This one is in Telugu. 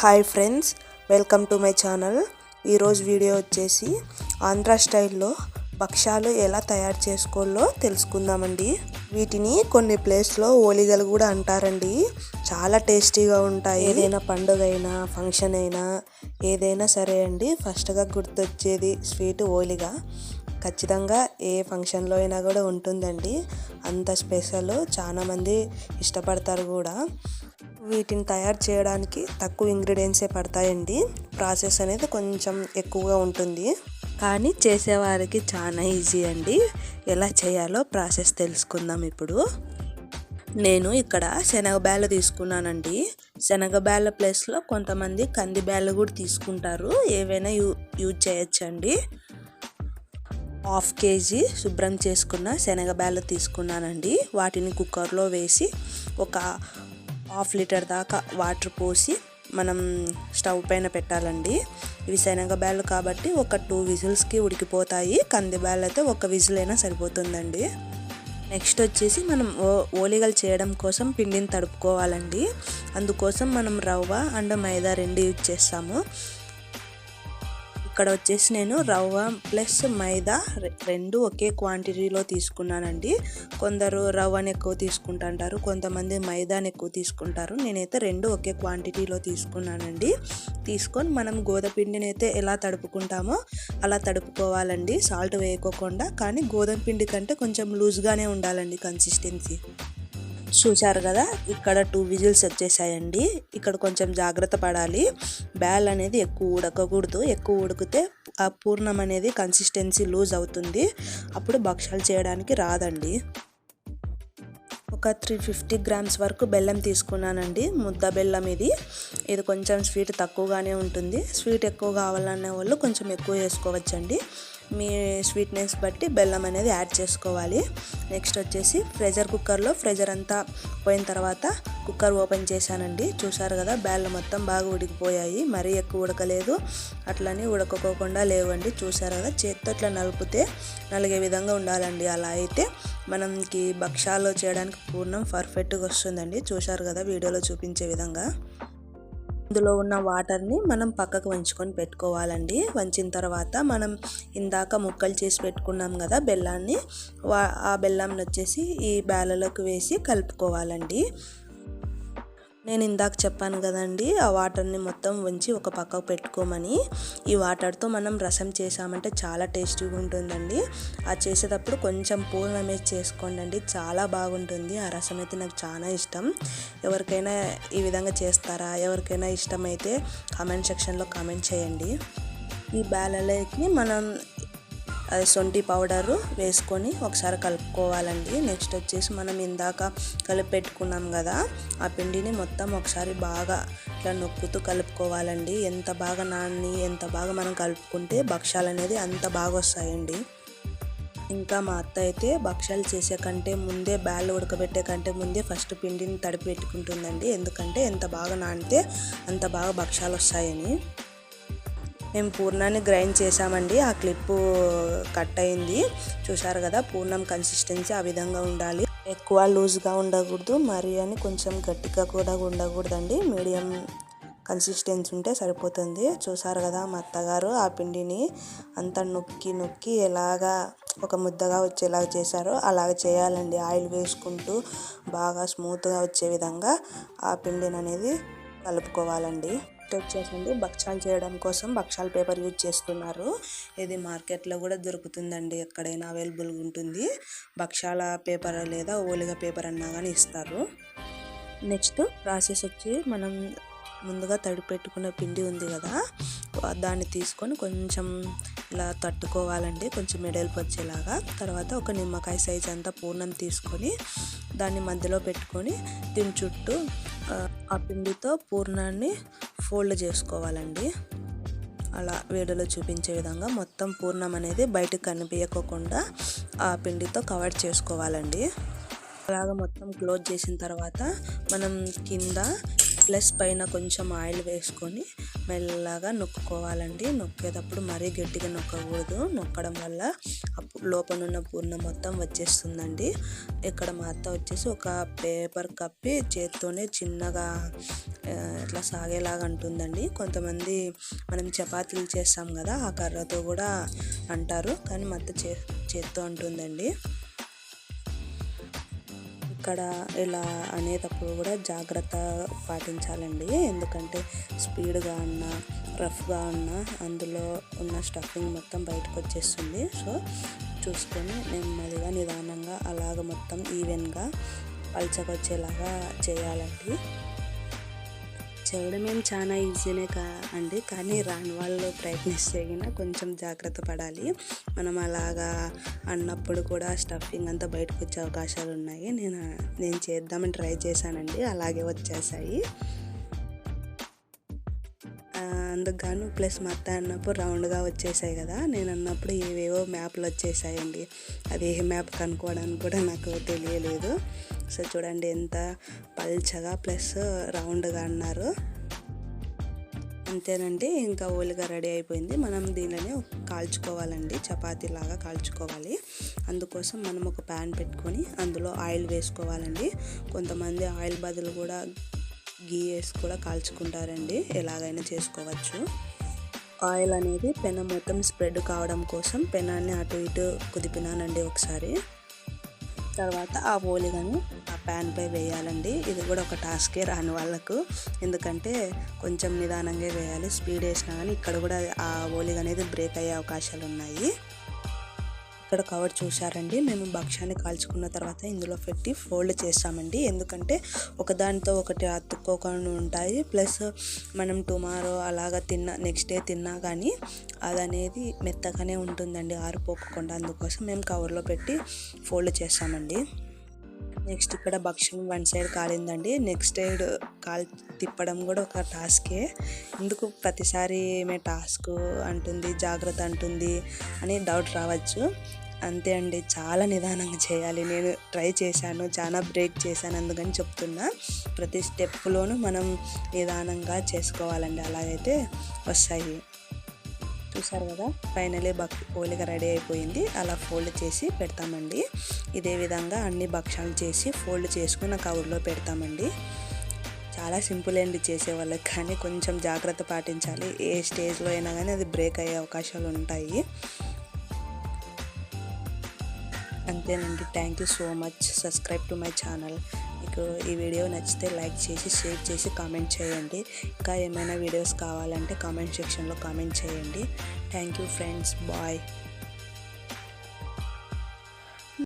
Hi friends welcome to my channel ఈరోజు వీడియో వచ్చేసి ఆంధ్ర స్టైల్లో భక్ష్యాలు ఎలా తయారు చేసుకోవాలో తెలుసుకుందామండి. వీటిని కొన్ని ప్లేస్లో ఓలిగలు కూడా అంటారండి. చాలా టేస్టీగా ఉంటాయి. ఏదైనా పండుగ అయినా ఫంక్షన్ అయినా ఏదైనా సరే అండి ఫస్ట్గా గుర్తొచ్చేది స్వీట్ ఓలిగా ఖచ్చితంగా ఏ ఫంక్షన్లో అయినా కూడా ఉంటుందండి. అంత స్పెషల్ చాలామంది ఇష్టపడతారు కూడా. వీటిని తయారు చేయడానికి తక్కువ ఇంగ్రీడియంట్సే పడతాయండి. ప్రాసెస్ అనేది కొంచెం ఎక్కువగా ఉంటుంది. కానీ చేసేవారికి చాలా ఈజీ అండి. ఎలా చేయాలో ప్రాసెస్ తెలుసుకుందాం ఇప్పుడు. నేను ఇక్కడ శనగబ్యాలు తీసుకున్నానండి. శనగబ్యాల ప్లేస్లో కొంతమంది కంది బ్యాలు కూడా తీసుకుంటారు. ఏవైనా యూ యూజ్ చేయొచ్చండి. హాఫ్ కేజీ శుభ్రం చేసుకున్న శనగబ్యాలు తీసుకున్నానండి. వాటిని కుక్కర్లో వేసి ఒక హాఫ్ లీటర్ దాకా వాటర్ పోసి మనం స్టవ్ పైన పెట్టాలండి. ఇవి శనగబ్యాలు కాబట్టి ఒక టూ విజిల్స్కి ఉడికిపోతాయి. కందిబ్యాలు అయితే ఒక విజిల్ అయినా సరిపోతుందండి. నెక్స్ట్ వచ్చేసి మనం ఓ ఓలిగలు చేయడం కోసం పిండిని తడుపుకోవాలండి. అందుకోసం మనం రవ్వ అండ్ మైదా రెండు యూజ్ చేస్తాము. ఇక్కడ వచ్చేసి నేను రవ్వ ప్లస్ మైదా రెండు ఒకే క్వాంటిటీలో తీసుకున్నానండి. కొందరు రవ్వని ఎక్కువ తీసుకుంటుంటారు కొంతమంది మైదాని ఎక్కువ తీసుకుంటారు. నేనైతే రెండు ఒకే క్వాంటిటీలో తీసుకున్నానండి. తీసుకొని మనం గోధుమపిండిని అయితే ఎలా తడుపుకుంటామో అలా తడుపుకోవాలండి. సాల్ట్ వేయకోకుండా కానీ గోధుమ పిండి కంటే కొంచెం లూజ్గానే ఉండాలండి కన్సిస్టెన్సీ. చూశారు కదా ఇక్కడ టూ విజిల్స్ వచ్చేసాయండి. ఇక్కడ కొంచెం జాగ్రత్త పడాలి. బ్యాల్ అనేది ఎక్కువ ఉడకకూడదు. ఎక్కువ ఉడికితే ఆ పూర్ణం అనేది కన్సిస్టెన్సీ లూజ్ అవుతుంది. అప్పుడు భక్షాలు చేయడానికి రాదండి. ఒక త్రీ ఫిఫ్టీ గ్రామ్స్ వరకు బెల్లం తీసుకున్నానండి ముద్ద బెల్లం ఇది. ఇది కొంచెం స్వీట్ తక్కువగానే ఉంటుంది. స్వీట్ ఎక్కువ కావాలనే వాళ్ళు కొంచెం ఎక్కువ వేసుకోవచ్చండి. మీ స్వీట్నెస్ బట్టి బెల్లం అనేది యాడ్ చేసుకోవాలి. నెక్స్ట్ వచ్చేసి ప్రెషర్ కుక్కర్లో ప్రెషర్ అంతా పోయిన తర్వాత కుక్కర్ ఓపెన్ చేశానండి. చూసారు కదా బ్యాళ్ళు మొత్తం బాగా ఉడికిపోయాయి. మరీ ఎక్కువ ఉడకలేదు. అట్లని ఉడకపోకుండా లేవండి. చూసారు కదా చేత్తో ఇట్లా నలిపితే నలిగే విధంగా ఉండాలండి. అలా అయితే మనకి భక్షాలు చేయడానికి పూర్ణం పర్ఫెక్ట్గా వస్తుందండి. చూసారు కదా వీడియోలో చూపించే విధంగా. ఇందులో ఉన్న వాటర్ని మనం పక్కకు వంచుకొని పెట్టుకోవాలండి. వంచిన తర్వాత మనం ఇందాక ముక్కలు చేసి పెట్టుకున్నాం కదా బెల్లాన్ని ఆ బెల్లాన్ని వచ్చేసి ఈ బ్యాలలోకి వేసి కలుపుకోవాలండి. నేను ఇందాక చెప్పాను కదండి ఆ వాటర్ని మొత్తం ఉంచి ఒక పక్కకు పెట్టుకోమని. ఈ వాటర్తో మనం రసం చేసామంటే చాలా టేస్టీగా ఉంటుందండి. ఆ చేసేటప్పుడు కొంచెం పూర్ణం వేసి చేసుకోండి అండి చాలా బాగుంటుంది. ఆ రసం అయితే నాకు చాలా ఇష్టం. ఎవరికైనా ఈ విధంగా చేస్తారా? ఎవరికైనా ఇష్టమైతే కామెంట్ సెక్షన్లో కామెంట్ చేయండి. ఈ బ్యాలలోకి మనం అది సొంటి పౌడరు వేసుకొని ఒకసారి కలుపుకోవాలండి. నెక్స్ట్ వచ్చేసి మనం ఇందాక కలిపి పెట్టుకున్నాం కదా ఆ పిండిని మొత్తం ఒకసారి బాగా ఇట్లా నొక్కుతూ కలుపుకోవాలండి. ఎంత బాగా నాన్ని ఎంత బాగా మనం కలుపుకుంటే భక్ష్యాలు అనేది అంత బాగా వస్తాయండి. ఇంకా మా అత్త అయితే భక్ష్యాలు చేసే కంటే ముందే బ్యాళ్ళు ఉడకబెట్టే కంటే ముందే ఫస్ట్ పిండిని తడిపి పెట్టుకుంటుందండి ఎందుకంటే ఎంత బాగా నానితే అంత బాగా భక్ష్యాలు వస్తాయని. మేము పూర్ణాన్ని గ్రైండ్ చేసామండి ఆ క్లిప్ కట్ అయింది. చూసారు కదా పూర్ణం కన్సిస్టెన్సీ ఆ విధంగా ఉండాలి. ఎక్కువ లూజ్గా ఉండకూడదు మరి అని కొంచెం గట్టిగా కూడా ఉండకూడదండి. మీడియం కన్సిస్టెన్సీ ఉంటే సరిపోతుంది. చూసారు కదా మా అత్తగారు ఆ పిండిని అంత నొక్కి నొక్కి ఎలాగా ఒక ముద్దగా వచ్చేలాగా చేశారో అలాగ చేయాలండి. ఆయిల్ వేసుకుంటూ బాగా స్మూత్గా వచ్చే విధంగా ఆ పిండిని అనేది కలుపుకోవాలండి. వచ్చేసండి భక్షాలు చేయడం కోసం భక్షాల పేపర్ యూజ్ చేస్తున్నారు. ఇది మార్కెట్లో కూడా దొరుకుతుందండి. ఎక్కడైనా అవైలబుల్గా ఉంటుంది. భక్షాల పేపర్ లేదా ఓలిగ పేపర్ అన్నా కానీ ఇస్తారు. నెక్స్ట్ ప్రాసెస్ వచ్చి మనం ముందుగా తడి పెట్టుకున్న పిండి ఉంది కదా దాన్ని తీసుకొని కొంచెం ఇలా తట్టుకోవాలండి. కొంచెం మెడల్పు వచ్చేలాగా తర్వాత ఒక నిమ్మకాయ సైజ్ అంతా పూర్ణం తీసుకొని దాన్ని మధ్యలో పెట్టుకొని దీని చుట్టూ ఆ పిండితో పూర్ణాన్ని ఫోల్డ్ చేసుకోవాలండి. అలా వేడిలో చూపించే విధంగా మొత్తం పూర్ణం అనేది బయటకు కనిపించకుండా ఆ పిండితో కవర్ చేసుకోవాలండి. అలాగ మొత్తం క్లోజ్ చేసిన తర్వాత మనం కింద ప్లస్ పైన కొంచెం ఆయిల్ వేసుకొని మెల్లగా నొక్కుకోవాలండి. నొక్కేటప్పుడు మరీ గట్టిగా నొక్కకూడదు. నొక్కడం వల్ల అప్పుడు పూర్ణ మొత్తం వచ్చేస్తుందండి. ఇక్కడ మా అత్త వచ్చేసి ఒక పేపర్ కప్పి చేత్తోనే చిన్నగా ఇట్లా సాగేలాగా అంటుందండి. కొంతమంది మనం చపాతీలు చేస్తాం కదా ఆ కర్రతో కూడా అంటారు. కానీ మా అత్త చే చేత్తో అంటుందండి. ఎక్కడ ఇలా అనేటప్పుడు కూడా జాగ్రత్త పాటించాలండి. ఎందుకంటే స్పీడ్గా ఉన్నా రఫ్గా ఉన్నా అందులో ఉన్న స్టఫింగ్ మొత్తం బయటకు వచ్చేస్తుంది. సో చూసుకొని నెమ్మదిగా నిదానంగా అలాగ మొత్తం ఈవెన్గా పల్చకొచ్చేలాగా చేయాలండి. చేయడం ఏం చాలా ఈజీనే కా అండి. కానీ రాని వాళ్ళు ప్రయత్నిస్తేగిన కొంచెం జాగ్రత్త పడాలి. మనం అలాగా అన్నప్పుడు కూడా స్టఫింగ్ అంతా బయటకు వచ్చే అవకాశాలు ఉన్నాయి నేను నేను చేద్దామని ట్రై చేశానండి. అలాగే వచ్చేసాయి. అందుకు గాను ప్లస్ మొత్త అన్నప్పుడు రౌండ్గా వచ్చేసాయి కదా. నేను అన్నప్పుడు ఏవేవో మ్యాప్లు వచ్చేసాయండి అది ఏ మ్యాప్ కనుక్కోవడానికి కూడా నాకు తెలియలేదు. ఒకసారి చూడండి ఎంత పల్చగా ప్లస్ రౌండ్గా అన్నారు. అంతేనండి ఇంకా ఓలిగా రెడీ అయిపోయింది. మనం దీనిని కాల్చుకోవాలండి చపాతీ లాగా కాల్చుకోవాలి. అందుకోసం మనం ఒక ప్యాన్ పెట్టుకొని అందులో ఆయిల్ వేసుకోవాలండి. కొంతమంది ఆయిల్ బదులు కూడా గీ వేసి కూడా కాల్చుకుంటారండి ఎలాగైనా చేసుకోవచ్చు. ఆయిల్ అనేది పెనం మొత్తం స్ప్రెడ్ కావడం కోసం పెనాన్ని అటు ఇటు కుదిపినానండి ఒకసారి. తర్వాత ఆ ఓలిగను ఆ ప్యాన్పై వేయాలండి. ఇది కూడా ఒక టాస్కే రాని వాళ్ళకు. ఎందుకంటే కొంచెం నిదానంగా వేయాలి స్పీడ్ వేసినా కానీ ఇక్కడ కూడా ఆ ఓలిగ అనేది బ్రేక్ అయ్యే అవకాశాలు ఉన్నాయి ఇక్కడ కవర్ చూశారండి. మేము భక్ష్యాన్ని కాల్చుకున్న తర్వాత ఇందులో పెట్టి ఫోల్డ్ చేస్తామండి. ఎందుకంటే ఒకదానితో ఒకటి అతుక్కోకుండా ఉంటాయి. ప్లస్ మనం టుమారో అలాగా తిన్న నెక్స్ట్ డే తిన్నా కానీ అది అనేది మెత్తగానే ఉంటుందండి ఆరిపోకుండా. అందుకోసం మేము కవర్లో పెట్టి ఫోల్డ్ చేస్తామండి. నెక్స్ట్ ఇక్కడ భక్ష్యం వన్ సైడ్ కాలిందండి. నెక్స్ట్ సైడ్ కాల్ తిప్పడం కూడా ఒక టాస్కే. ఎందుకు ప్రతిసారి ఏమే టాస్క్ అంటుంది జాగ్రత్త అంటుంది అని డౌట్ రావచ్చు. అంతే అండి. చాలా నిదానంగా చేయాలి. నేను ట్రై చేశాను. చాలా బ్రేక్ చేశాను అందుకని చెప్తున్నా. ప్రతి స్టెప్లోనూ మనం నిదానంగా చేసుకోవాలండి. అలాగైతే వస్తాయి. చూసారు కదా? ఫైనలీ బక్ పోలిక రెడీ అయిపోయింది. అలా ఫోల్డ్ చేసి పెడతామండి. ఇదే విధంగా అన్ని భక్షాలు చేసి ఫోల్డ్ చేసుకుని కవర్లో పెడతామండి. చాలా సింపుల్ అండి చేసే వాళ్ళకి కానీ కొంచెం జాగ్రత్త పాటించాలి. ఏ స్టేజ్లో అయినా కానీ అది బ్రేక్ అయ్యే అవకాశాలు ఉంటాయి. అంతేనండి. Thank you so much subscribe to my channel మీకు ఈ వీడియో నచ్చితే లైక్ చేసి షేర్ చేసి కామెంట్ చేయండి. ఇంకా ఏమైనా వీడియోస్ కావాలంటే కామెంట్ సెక్షన్లో కామెంట్ చేయండి. Thank you friends bye